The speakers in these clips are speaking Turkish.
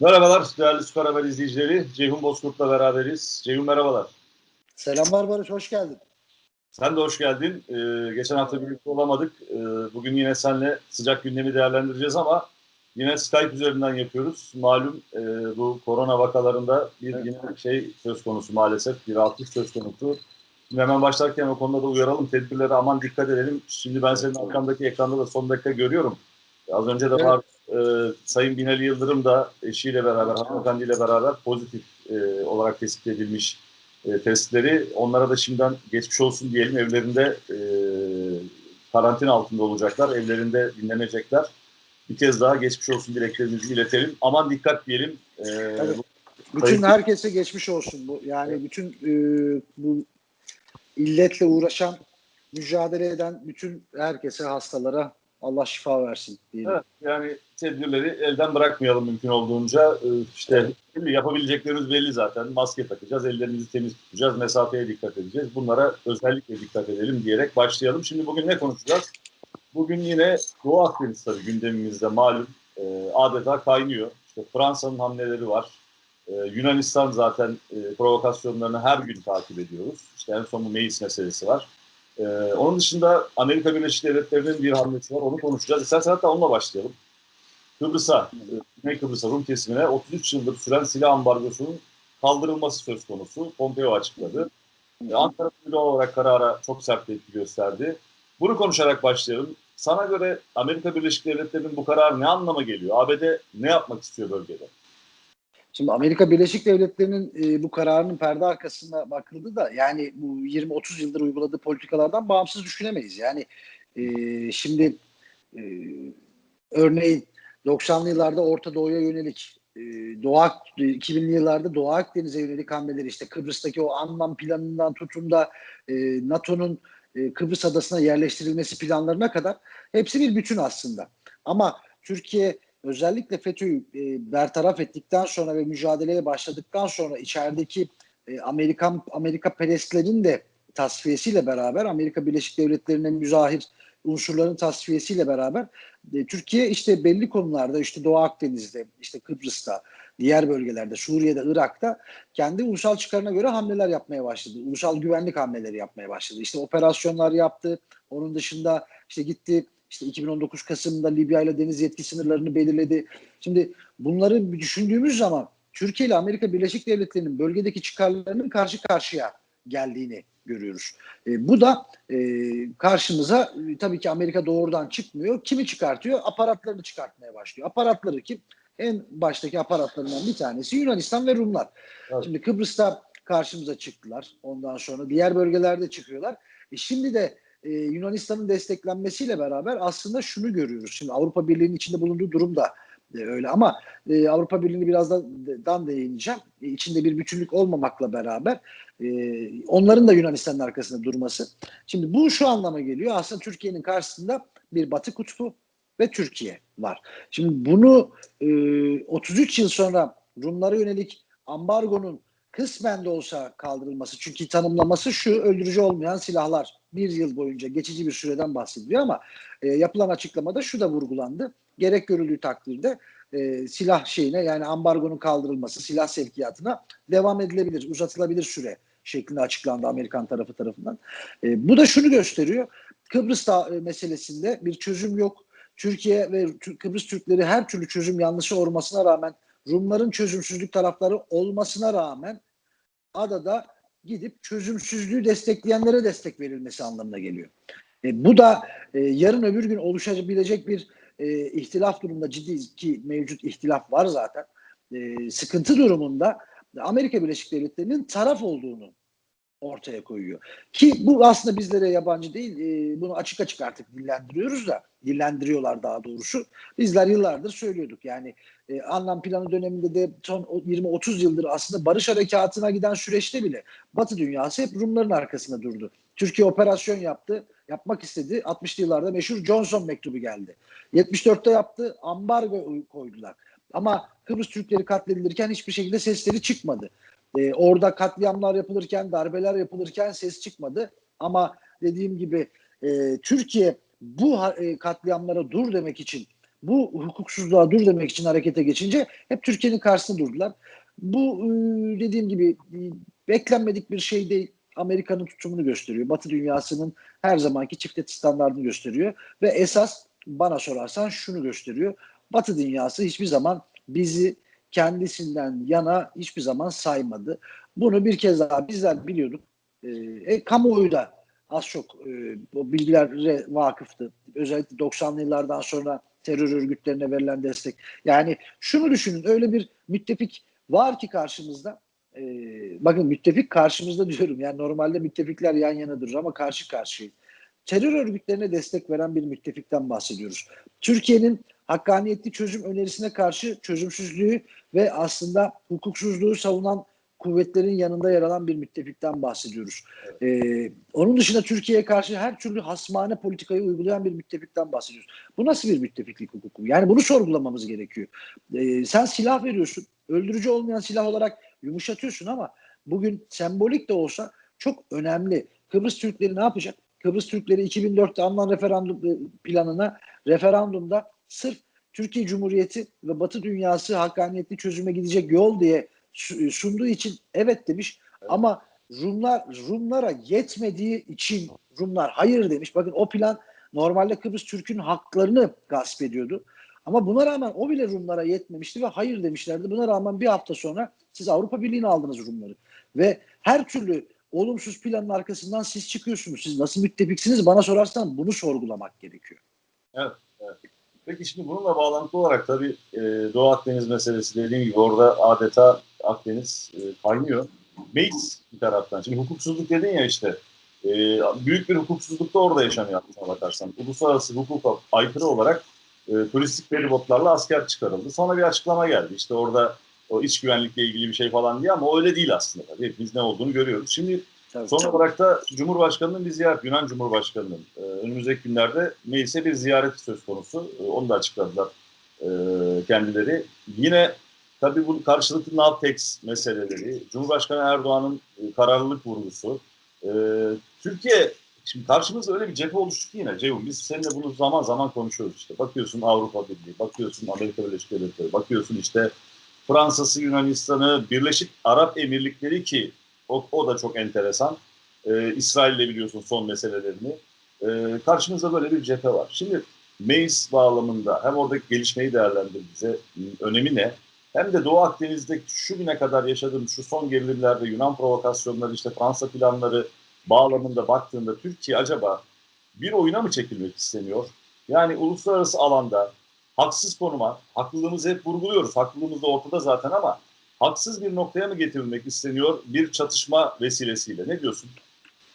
Merhabalar değerli Süper Haber izleyicileri. Ceyhun Bozkurt'la beraberiz. Ceyhun merhabalar. Selamlar Barış, hoş geldin. Sen de hoş geldin. Ee, geçen hafta birlikte olamadık. Ee, bugün yine seninle sıcak gündemi değerlendireceğiz ama yine Skype üzerinden yapıyoruz. Malum e, bu korona vakalarında bir Evet. yine şey söz konusu maalesef. Bir rahatlık söz konusu. Şimdi hemen başlarken o konuda da uyaralım. Tedbirlere aman dikkat edelim. Şimdi ben senin arkandaki ekranda da son dakika görüyorum. Az önce de Evet. var e, Sayın Binali Yıldırım da eşiyle beraber, hanımefendiyle beraber pozitif e, olarak tespit edilmiş e, testleri. Onlara da şimdiden geçmiş olsun diyelim. Evlerinde e, karantina altında olacaklar. Evlerinde dinlenecekler. Bir kez daha geçmiş olsun dileklerimizi iletelim. Aman dikkat diyelim. E, Evet. Bütün herkese geçmiş olsun bu. Yani bütün e, bu illetle uğraşan, mücadele eden bütün herkese, hastalara Allah şifa versin diyelim. Evet, yani tedbirleri elden bırakmayalım mümkün olduğunca. Ee, işte yapabileceklerimiz belli zaten. Maske takacağız, ellerimizi temiz tutacağız, mesafeye dikkat edeceğiz. Bunlara özellikle dikkat edelim diyerek başlayalım. Şimdi bugün ne konuşacağız? Bugün yine Doğu Akdeniz tabii gündemimizde malum e, adeta kaynıyor. İşte Fransa'nın hamleleri var. E, Yunanistan zaten e, provokasyonlarını her gün takip ediyoruz. İşte en son bu Meis meselesi var. Ee, onun dışında Amerika Birleşik Devletleri'nin bir hamlesi var. Onu konuşacağız. İstersen hatta onunla başlayalım. Kıbrıs'a, e, Güney Kıbrıs'a, Rum kesimine 33 yıldır süren silah ambargosunun kaldırılması söz konusu. Pompeo açıkladı. E, Ankara doğal olarak karara çok sert tepki gösterdi. Bunu konuşarak başlayalım. Sana göre Amerika Birleşik Devletleri'nin bu kararı ne anlama geliyor? ABD ne yapmak istiyor bölgede? Şimdi Amerika Birleşik Devletleri'nin e, bu kararının perde arkasına bakıldı da yani bu 20-30 yıldır uyguladığı politikalardan bağımsız düşünemeyiz. Yani e, şimdi e, örneğin 90'lı yıllarda Orta Doğu'ya yönelik e, Doğu Ak- 2000'li yıllarda Doğu Akdeniz'e yönelik hamleleri işte Kıbrıs'taki o Anlam planından tutun da e, NATO'nun e, Kıbrıs adasına yerleştirilmesi planlarına kadar hepsi bir bütün aslında. Ama Türkiye özellikle FETÖ'yü e, bertaraf ettikten sonra ve mücadeleye başladıktan sonra içerideki e, Amerikan Amerika perestlerin de tasfiyesiyle beraber Amerika Birleşik Devletleri'ne müzahir unsurların tasfiyesiyle beraber e, Türkiye işte belli konularda işte Doğu Akdeniz'de, işte Kıbrıs'ta, diğer bölgelerde, Suriye'de, Irak'ta kendi ulusal çıkarına göre hamleler yapmaya başladı. Ulusal güvenlik hamleleri yapmaya başladı. İşte operasyonlar yaptı. Onun dışında işte gitti işte 2019 Kasım'da Libya ile deniz yetki sınırlarını belirledi. Şimdi bunları düşündüğümüz zaman Türkiye ile Amerika Birleşik Devletleri'nin bölgedeki çıkarlarının karşı karşıya geldiğini görüyoruz. E, bu da e, karşımıza e, tabii ki Amerika doğrudan çıkmıyor. Kimi çıkartıyor? Aparatlarını çıkartmaya başlıyor. Aparatları kim? En baştaki aparatlarından bir tanesi Yunanistan ve Rumlar. Evet. Şimdi Kıbrıs'ta karşımıza çıktılar. Ondan sonra diğer bölgelerde çıkıyorlar. E şimdi de e, Yunanistan'ın desteklenmesiyle beraber aslında şunu görüyoruz. Şimdi Avrupa Birliği'nin içinde bulunduğu durum da e, öyle ama e, Avrupa Birliği'ni birazdan dan değineceğim. E, içinde bir bütünlük olmamakla beraber e, onların da Yunanistan'ın arkasında durması. Şimdi bu şu anlama geliyor. Aslında Türkiye'nin karşısında bir Batı kutbu ve Türkiye var. Şimdi bunu e, 33 yıl sonra Rumlara yönelik ambargonun kısmen de olsa kaldırılması. Çünkü tanımlaması şu öldürücü olmayan silahlar bir yıl boyunca geçici bir süreden bahsediliyor ama e, yapılan açıklamada şu da vurgulandı. Gerek görüldüğü takdirde e, silah şeyine yani ambargonun kaldırılması, silah sevkiyatına devam edilebilir, uzatılabilir süre şeklinde açıklandı Amerikan tarafı tarafından. E, bu da şunu gösteriyor. Kıbrıs e, meselesinde bir çözüm yok. Türkiye ve Kıbrıs Türkleri her türlü çözüm yanlışı olmasına rağmen Rumların çözümsüzlük tarafları olmasına rağmen adada gidip çözümsüzlüğü destekleyenlere destek verilmesi anlamına geliyor. E, bu da e, yarın öbür gün oluşabilecek bir e, ihtilaf durumunda ciddi ki mevcut ihtilaf var zaten. E, sıkıntı durumunda Amerika Birleşik Devletleri'nin taraf olduğunu ortaya koyuyor. Ki bu aslında bizlere yabancı değil. E, bunu açık açık artık dillendiriyoruz da dillendiriyorlar daha doğrusu. Bizler yıllardır söylüyorduk. Yani e, anlam planı döneminde de son o 20-30 yıldır aslında barış harekatına giden süreçte bile Batı dünyası hep Rumların arkasında durdu. Türkiye operasyon yaptı, yapmak istedi. 60'lı yıllarda meşhur Johnson mektubu geldi. 74'te yaptı, ambargo koydular. Ama Kıbrıs Türkleri katledilirken hiçbir şekilde sesleri çıkmadı. E, orada katliamlar yapılırken, darbeler yapılırken ses çıkmadı. Ama dediğim gibi e, Türkiye bu e, katliamlara dur demek için bu hukuksuzluğa dur demek için harekete geçince hep Türkiye'nin karşısında durdular. Bu e, dediğim gibi e, beklenmedik bir şey değil. Amerika'nın tutumunu gösteriyor. Batı dünyasının her zamanki çiftet standartını gösteriyor. Ve esas bana sorarsan şunu gösteriyor. Batı dünyası hiçbir zaman bizi kendisinden yana hiçbir zaman saymadı. Bunu bir kez daha bizler biliyorduk. E, e, kamuoyu da az çok e, bu bilgilere vakıftı. Özellikle 90'lı yıllardan sonra terör örgütlerine verilen destek. Yani şunu düşünün öyle bir müttefik var ki karşımızda. E, bakın müttefik karşımızda diyorum. Yani normalde müttefikler yan yana durur ama karşı karşıya. Terör örgütlerine destek veren bir müttefikten bahsediyoruz. Türkiye'nin hakkaniyetli çözüm önerisine karşı çözümsüzlüğü ve aslında hukuksuzluğu savunan kuvvetlerin yanında yer alan bir müttefikten bahsediyoruz. Ee, onun dışında Türkiye'ye karşı her türlü hasmane politikayı uygulayan bir müttefikten bahsediyoruz. Bu nasıl bir müttefiklik hukuku? Yani bunu sorgulamamız gerekiyor. Ee, sen silah veriyorsun. Öldürücü olmayan silah olarak yumuşatıyorsun ama bugün sembolik de olsa çok önemli. Kıbrıs Türkleri ne yapacak? Kıbrıs Türkleri 2004'te alınan referandum e, planına referandumda sırf Türkiye Cumhuriyeti ve Batı dünyası hakkaniyetli çözüme gidecek yol diye sunduğu için evet demiş evet. ama Rumlar Rumlara yetmediği için Rumlar hayır demiş. Bakın o plan normalde Kıbrıs Türk'ün haklarını gasp ediyordu. Ama buna rağmen o bile Rumlara yetmemişti ve hayır demişlerdi. Buna rağmen bir hafta sonra siz Avrupa Birliği'ne aldınız Rumları. Ve her türlü olumsuz planın arkasından siz çıkıyorsunuz. Siz nasıl müttefiksiniz bana sorarsan bunu sorgulamak gerekiyor. Evet. Peki şimdi bununla bağlantılı olarak tabii e, Doğu Akdeniz meselesi dediğim gibi orada adeta Akdeniz e, kaynıyor. Meis bir taraftan. Şimdi hukuksuzluk dedin ya işte. E, büyük bir hukuksuzluk da orada yaşanıyor aslına bakarsan. Uluslararası hukuka aykırı olarak e, turistik feribotlarla asker çıkarıldı. Sonra bir açıklama geldi. İşte orada o iç güvenlikle ilgili bir şey falan diye ama öyle değil aslında. Hepimiz ne olduğunu görüyoruz. Şimdi Tabii, son olarak da Cumhurbaşkanı'nın bir ziyaret, Yunan Cumhurbaşkanı'nın e, önümüzdeki günlerde Meis'e bir ziyareti söz konusu. E, onu da açıkladılar e, kendileri. Yine tabii bu karşılıklı NAVTEX meseleleri, Cumhurbaşkanı Erdoğan'ın e, kararlılık vurgusu. E, Türkiye, şimdi karşımızda öyle bir cephe oluştu ki yine Ceyhun, biz seninle bunu zaman zaman konuşuyoruz işte. Bakıyorsun Avrupa Birliği, bakıyorsun Amerika Birleşik Devletleri, bakıyorsun işte Fransa'sı, Yunanistan'ı, Birleşik Arap Emirlikleri ki o, o da çok enteresan. Ee, İsrail'le biliyorsun son meselelerini. Ee, karşımızda böyle bir cephe var. Şimdi Meis bağlamında hem oradaki gelişmeyi değerlendir bize önemi ne? Hem de Doğu Akdeniz'de şu güne kadar yaşadığım şu son gerilimlerde Yunan provokasyonları işte Fransa planları bağlamında baktığında Türkiye acaba bir oyuna mı çekilmek isteniyor? Yani uluslararası alanda haksız konuma, haklılığımızı hep vurguluyoruz. Haklılığımız da ortada zaten ama haksız bir noktaya mı getirilmek isteniyor bir çatışma vesilesiyle? Ne diyorsun?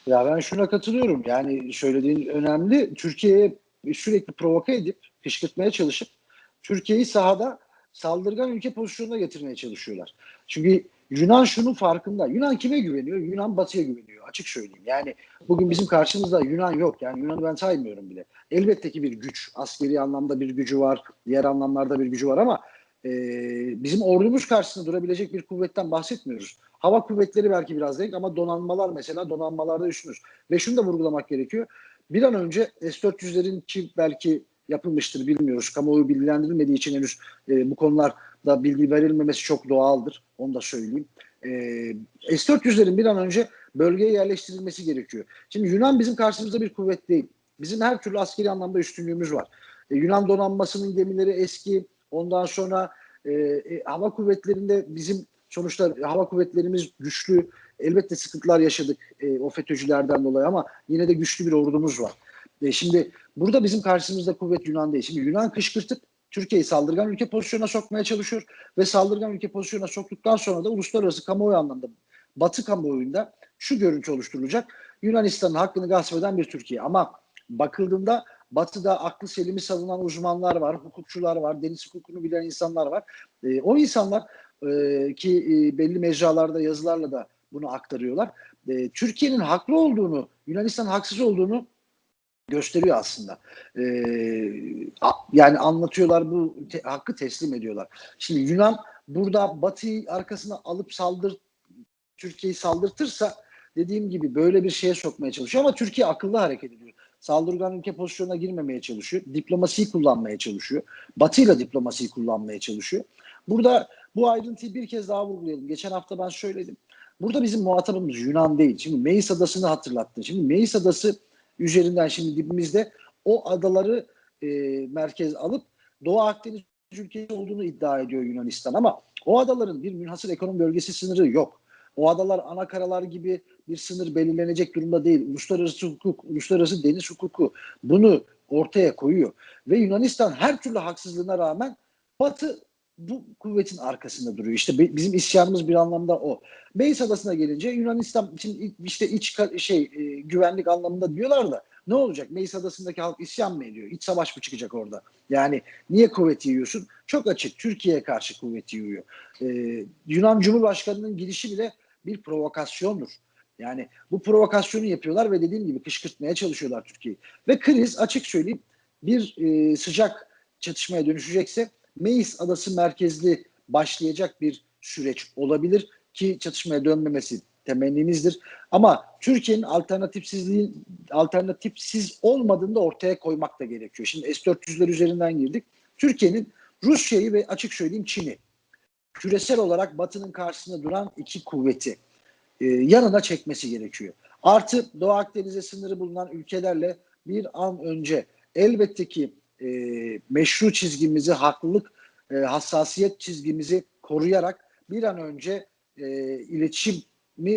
Ya ben şuna katılıyorum. Yani söylediğin önemli. Türkiye'ye sürekli provoke edip kışkırtmaya çalışıp Türkiye'yi sahada saldırgan ülke pozisyonuna getirmeye çalışıyorlar. Çünkü Yunan şunun farkında. Yunan kime güveniyor? Yunan Batı'ya güveniyor. Açık söyleyeyim. Yani bugün bizim karşımızda Yunan yok. Yani Yunan'ı ben saymıyorum bile. Elbette ki bir güç. Askeri anlamda bir gücü var. Diğer anlamlarda bir gücü var ama e, bizim ordumuz karşısında durabilecek bir kuvvetten bahsetmiyoruz. Hava kuvvetleri belki biraz denk ama donanmalar mesela donanmalarda üstünüz. Ve şunu da vurgulamak gerekiyor. Bir an önce S-400'lerin ki belki yapılmıştır bilmiyoruz. Kamuoyu bilgilendirilmediği için henüz e, bu konularda bilgi verilmemesi çok doğaldır. Onu da söyleyeyim. E, S-400'lerin bir an önce bölgeye yerleştirilmesi gerekiyor. Şimdi Yunan bizim karşımızda bir kuvvet değil. Bizim her türlü askeri anlamda üstünlüğümüz var. E, Yunan donanmasının gemileri eski. Ondan sonra e, e, hava kuvvetlerinde bizim sonuçta hava kuvvetlerimiz güçlü. Elbette sıkıntılar yaşadık e, o FETÖ'cülerden dolayı ama yine de güçlü bir ordumuz var. E, şimdi burada bizim karşımızda kuvvet Yunan değil. Şimdi Yunan kışkırtıp Türkiye'yi saldırgan ülke pozisyonuna sokmaya çalışıyor ve saldırgan ülke pozisyonuna soktuktan sonra da uluslararası kamuoyu anlamda Batı kamuoyunda şu görüntü oluşturulacak. Yunanistan'ın hakkını gasp eden bir Türkiye. Ama bakıldığında Batı'da aklı selimi savunan uzmanlar var, hukukçular var, deniz hukukunu bilen insanlar var. E, o insanlar e, ki e, belli mecralarda yazılarla da bunu aktarıyorlar. E, Türkiye'nin haklı olduğunu, Yunanistan haksız olduğunu gösteriyor aslında. Ee, yani anlatıyorlar bu te, hakkı teslim ediyorlar. Şimdi Yunan burada Batı'yı arkasına alıp saldır Türkiye'yi saldırtırsa dediğim gibi böyle bir şeye sokmaya çalışıyor ama Türkiye akıllı hareket ediyor. Saldırgan ülke pozisyonuna girmemeye çalışıyor. Diplomasiyi kullanmaya çalışıyor. Batı'yla diplomasiyi kullanmaya çalışıyor. Burada bu ayrıntıyı bir kez daha vurgulayalım. Geçen hafta ben söyledim. Burada bizim muhatabımız Yunan değil. Şimdi Meis Adası'nı hatırlattı. Şimdi Meis Adası üzerinden şimdi dibimizde o adaları e, merkez alıp Doğu Akdeniz ülkesi olduğunu iddia ediyor Yunanistan ama o adaların bir münhasır ekonomi bölgesi sınırı yok. O adalar ana karalar gibi bir sınır belirlenecek durumda değil. Uluslararası hukuk, uluslararası deniz hukuku bunu ortaya koyuyor. Ve Yunanistan her türlü haksızlığına rağmen Batı bu kuvvetin arkasında duruyor. İşte bi- bizim isyanımız bir anlamda o. Meis Adası'na gelince Yunanistan için işte iç şey e, güvenlik anlamında diyorlar da ne olacak? Meis Adası'ndaki halk isyan mı ediyor? İç savaş mı çıkacak orada? Yani niye kuvveti yiyorsun? Çok açık. Türkiye'ye karşı kuvveti yiyor. Ee, Yunan Cumhurbaşkanı'nın gidişi bile bir provokasyondur. Yani bu provokasyonu yapıyorlar ve dediğim gibi kışkırtmaya çalışıyorlar Türkiye'yi. Ve kriz açık söyleyeyim bir e, sıcak çatışmaya dönüşecekse Meis Adası merkezli başlayacak bir süreç olabilir ki çatışmaya dönmemesi temennimizdir. Ama Türkiye'nin alternatifsizliği alternatifsiz olmadığını da ortaya koymak da gerekiyor. Şimdi S-400'ler üzerinden girdik. Türkiye'nin Rusya'yı ve açık söyleyeyim Çin'i küresel olarak Batı'nın karşısında duran iki kuvveti e, yanına çekmesi gerekiyor. Artı Doğu Akdeniz'e sınırı bulunan ülkelerle bir an önce elbette ki e, meşru çizgimizi, haklılık, e, hassasiyet çizgimizi koruyarak bir an önce e, iletişimi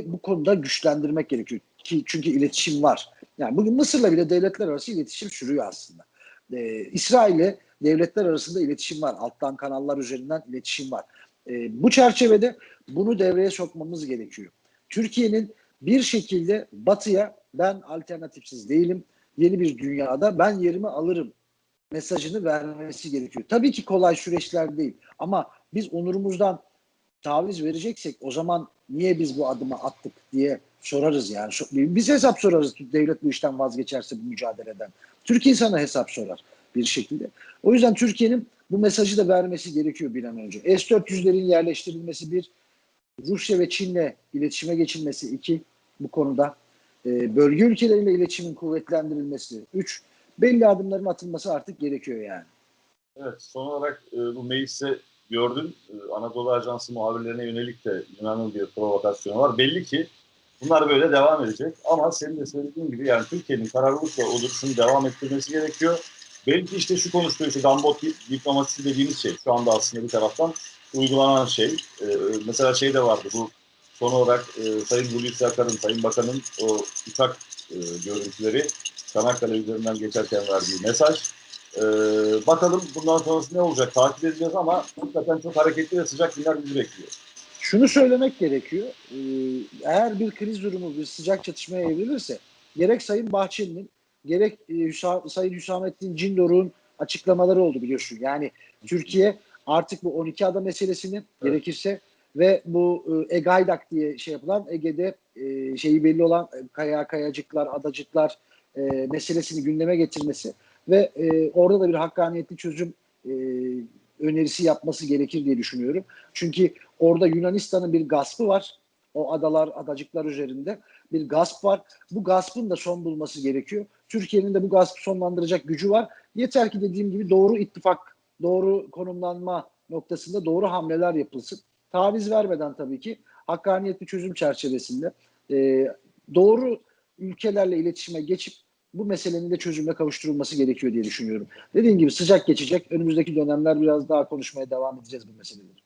bu konuda güçlendirmek gerekiyor. Ki, çünkü iletişim var. Yani bugün Mısır'la bile devletler arası iletişim sürüyor aslında. E, İsrail'le devletler arasında iletişim var. Alttan kanallar üzerinden iletişim var. E, bu çerçevede bunu devreye sokmamız gerekiyor. Türkiye'nin bir şekilde Batı'ya ben alternatifsiz değilim. Yeni bir dünyada ben yerimi alırım mesajını vermesi gerekiyor. Tabii ki kolay süreçler değil ama biz onurumuzdan taviz vereceksek o zaman niye biz bu adımı attık diye sorarız yani. Biz hesap sorarız devlet bu işten vazgeçerse bu mücadeleden. Türkiye sana hesap sorar bir şekilde. O yüzden Türkiye'nin bu mesajı da vermesi gerekiyor bir an önce. S-400'lerin yerleştirilmesi bir, Rusya ve Çin'le iletişime geçilmesi iki bu konuda. E, bölge ülkeleriyle iletişimin kuvvetlendirilmesi üç. Belli adımların atılması artık gerekiyor yani. Evet, son olarak e, bu meclise gördün. E, Anadolu Ajansı muhabirlerine yönelik de Yunan'ın bir provokasyonu var. Belli ki bunlar böyle devam edecek. Ama senin de söylediğin gibi yani Türkiye'nin kararlılıkla o duruşunu devam ettirmesi gerekiyor. Belki işte şu konuştuğu işte Gambot diplomasisi dediğimiz şey şu anda aslında bir taraftan uygulanan şey. E, mesela şey de vardı bu son olarak e, Sayın Hulusi Akar'ın, Sayın Bakan'ın o uçak e, görüntüleri Çanakkale üzerinden geçerken verdiği mesaj. E, bakalım bundan sonrası ne olacak takip edeceğiz ama hakikaten çok hareketli ve sıcak günler bizi bekliyor. Şunu söylemek gerekiyor. Ee, eğer bir kriz durumu bir sıcak çatışmaya evrilirse gerek Sayın Bahçeli'nin gerek e, Hüsa, Sayın Hüsamettin Cindoruk'un açıklamaları oldu biliyorsun. Yani Türkiye artık bu 12 ada meselesini evet. gerekirse ve bu e, Egaydak diye şey yapılan Ege'de e, şeyi belli olan kaya kayacıklar, adacıklar e, meselesini gündeme getirmesi ve e, orada da bir hakkaniyetli çözüm e, önerisi yapması gerekir diye düşünüyorum. Çünkü orada Yunanistan'ın bir gaspı var. O adalar, adacıklar üzerinde bir gasp var. Bu gaspın da son bulması gerekiyor. Türkiye'nin de bu gaspı sonlandıracak gücü var. Yeter ki dediğim gibi doğru ittifak, doğru konumlanma noktasında doğru hamleler yapılsın. Taviz vermeden tabii ki hakkaniyetli çözüm çerçevesinde e, doğru ülkelerle iletişime geçip bu meselenin de çözümle kavuşturulması gerekiyor diye düşünüyorum. Dediğim gibi sıcak geçecek. Önümüzdeki dönemler biraz daha konuşmaya devam edeceğiz bu meseleleri.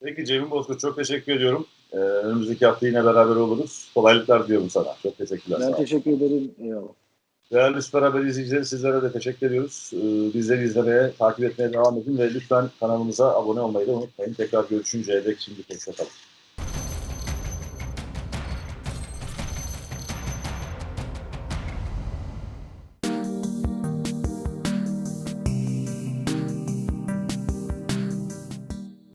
Peki Cemil Bozkurt çok teşekkür ediyorum. Ee, önümüzdeki hafta yine beraber oluruz. Kolaylıklar diyorum sana. Çok teşekkürler. Ben teşekkür ederim. Eyvallah. Değerli Süper Haber izleyicileri sizlere de teşekkür ediyoruz. Ee, bizleri izlemeye, takip etmeye devam edin ve lütfen kanalımıza abone olmayı da unutmayın. Tekrar görüşünceye dek şimdi hoşçakalın.